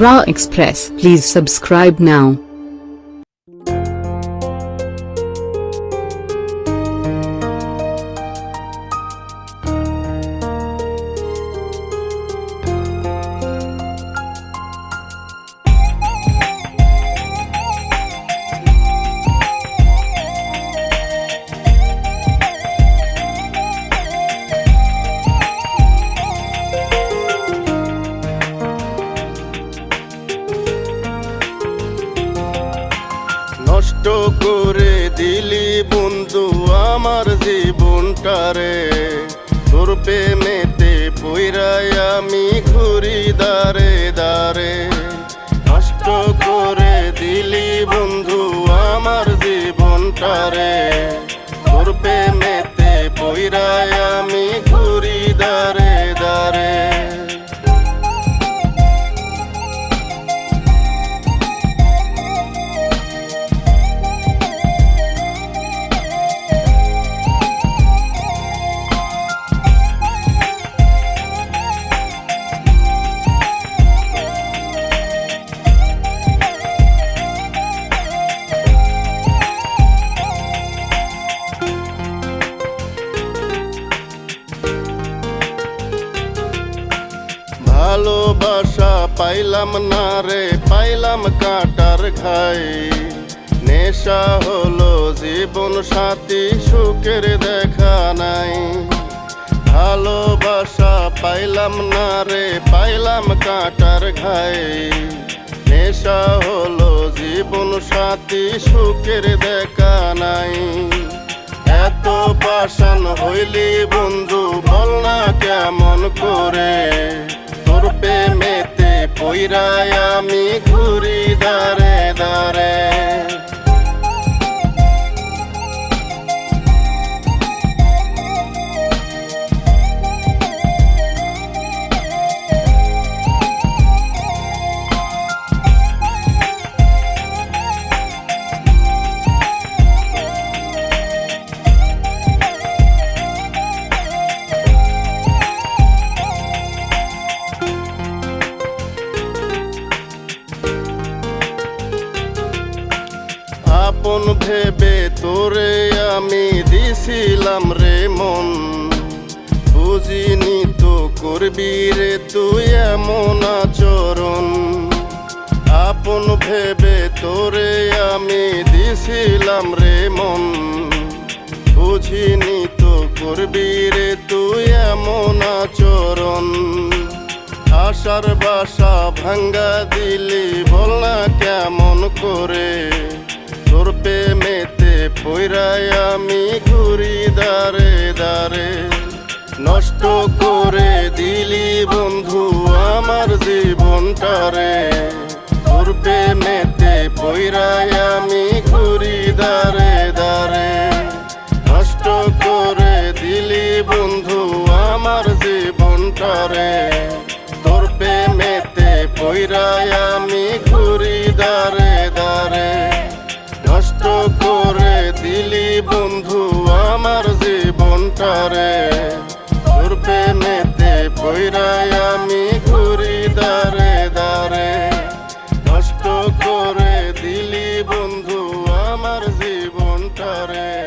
Raw Express. Please subscribe now. নষ্ট করে দিলি বন্ধু আমার জীবনটারে তোর মেতে পইরাই আমি ঘুরি দারে দারে। নষ্ট করে দিলি বন্ধু আমার জীবনটারে তোর প্রেমেতে ভালোবাসা পাইলাম না রে, পাইলাম কাটার খাই। নেশা হলো জীবন সাথী, সুখের দেখা নাই। ভালোবাসা পাইলাম না রে, পাইলাম কাটার ঘাই নেশা হলো জীবন সাথী, সুখের দেখা নাই। এত পাষাণ হইলি বন্ধু প্রেমেতে আমি আপন ভেবে তোরে আমি দিছিলাম রে মন। বুঝিনি তো করবি রে তুই এমন আচরণ। আপন ভেবে তোরে আমি দিছিলাম রে মন। বুঝিনি তো করবি রে তুই এমন আচরণ। আশার বাসা ভাঙ্গা দিলি বল না কেমন করে? আমি ঘুরি দারে দারে নষ্ট করে দিলি বন্ধু আমার জীবনটারে। তোর প্রেমেতে পইরাই আমি ঘুরি দারে দারে নষ্ট করে দিলি বন্ধু আমার জীবনটারে। করে তোর নেতে বৈরাই আমি ঘুরি দারে দারে কষ্ট করে দিলি বন্ধু আমার জীবনটারে।